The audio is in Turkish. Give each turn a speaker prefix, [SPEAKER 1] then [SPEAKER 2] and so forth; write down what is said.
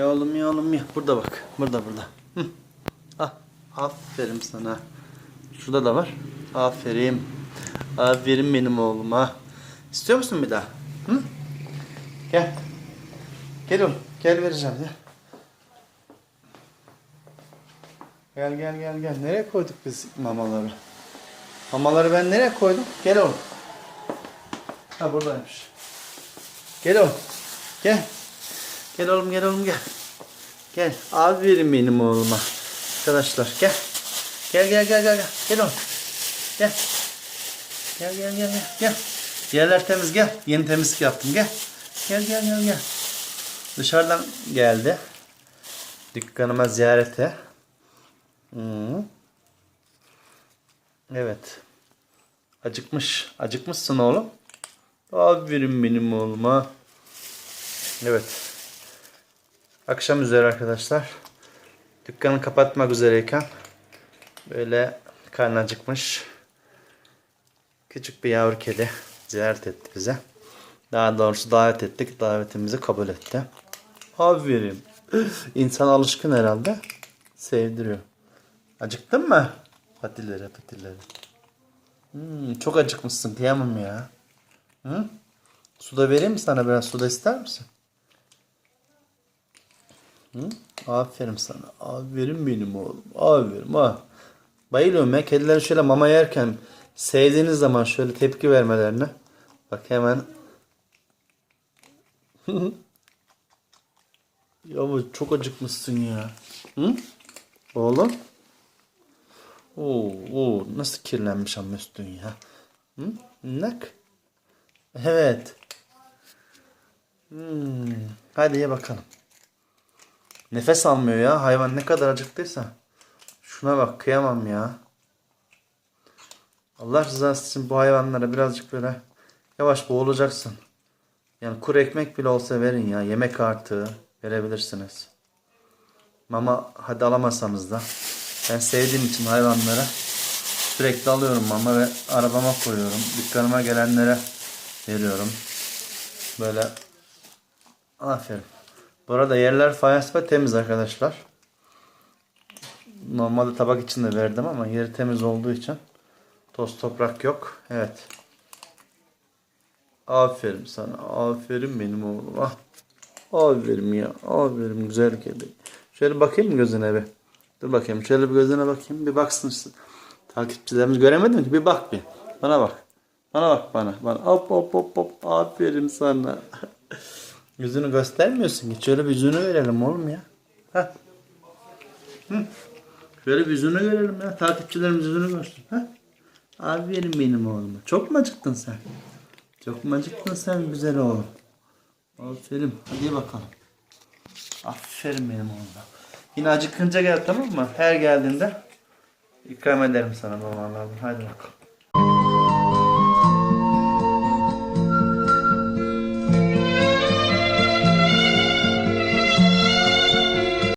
[SPEAKER 1] oğlum ya oğlum ya. Burada bak. Burada burada. Hı. Ah. Aferin sana. Şurada da var. Aferin. Aferin benim oğluma. İstiyor musun bir daha? Hı? Gel. Gel oğlum. Gel vereceğim ya. Gel gel gel gel. Nereye koyduk biz mamaları? Mamaları ben nereye koydum? Gel oğlum. Ha buradaymış. Gel oğlum. Gel. Gel oğlum gel oğlum gel. Gel. Aferin benim oğluma. Arkadaşlar gel. Gel gel gel gel. Gel, oğlum. Gel. Gel gel gel gel. Gel. Yerler temiz gel. Yeni temizlik yaptım gel. Gel gel gel gel. Dışarıdan geldi. Dükkanıma ziyarete. Hı. Evet. Acıkmış. Acıkmışsın oğlum. Aferin benim oğluma. Evet. Akşam üzeri arkadaşlar. Dükkanı kapatmak üzereyken böyle karnı acıkmış. Küçük bir yavru kedi ziyaret etti bize. Daha doğrusu davet ettik. Davetimizi kabul etti. Aferin. İnsan alışkın herhalde. Sevdiriyor. Acıktın mı? Patilere patilere. Hmm, çok acıkmışsın kıyamam ya. Hı? Suda vereyim mi sana biraz suda ister misin? Hı? Aferin sana. Aferin benim oğlum. Aferin ha. Bayılıyorum ya kedilerin şöyle mama yerken sevdiğiniz zaman şöyle tepki vermelerine. Bak hemen. ya bu çok acıkmışsın ya. Hı? Oğlum. Oo, oo, nasıl kirlenmiş ama üstün ya. Hı? Nak. Evet. Hmm. Hadi ye bakalım. Nefes almıyor ya. Hayvan ne kadar acıktıysa. Şuna bak kıyamam ya. Allah rızası için bu hayvanlara birazcık böyle yavaş boğulacaksın. Yani kuru ekmek bile olsa verin ya. Yemek artığı verebilirsiniz. Mama hadi alamasanız da. Ben sevdiğim için hayvanlara sürekli alıyorum mama ve arabama koyuyorum. Dükkanıma gelenlere veriyorum. Böyle aferin. Bu arada yerler fayans ve temiz arkadaşlar. Normalde tabak için de verdim ama yeri temiz olduğu için toz toprak yok. Evet. Aferin sana. Aferin benim oğlum. Ah. Aferin ya. Aferin güzel kedi. Şöyle bakayım gözüne bir. Dur bakayım. Şöyle bir gözüne bakayım. Bir baksın. işte. Takipçilerimiz göremedim ki. Bir bak bir. Bana bak. Bana bak bana. Bana. Hop hop hop hop. Aferin sana. Yüzünü göstermiyorsun ki. Şöyle bir yüzünü verelim oğlum ya. Heh. Hı. Şöyle bir yüzünü verelim ya. Takipçilerimiz yüzünü görsün. Heh. Aferin benim oğluma. Çok mu acıktın sen? Çok mu acıktın sen güzel oğlum? Aferin. Hadi bakalım. Aferin benim oğluma. Yine acıkınca gel tamam mı? Her geldiğinde ikram ederim sana babanlardan. Hadi bakalım.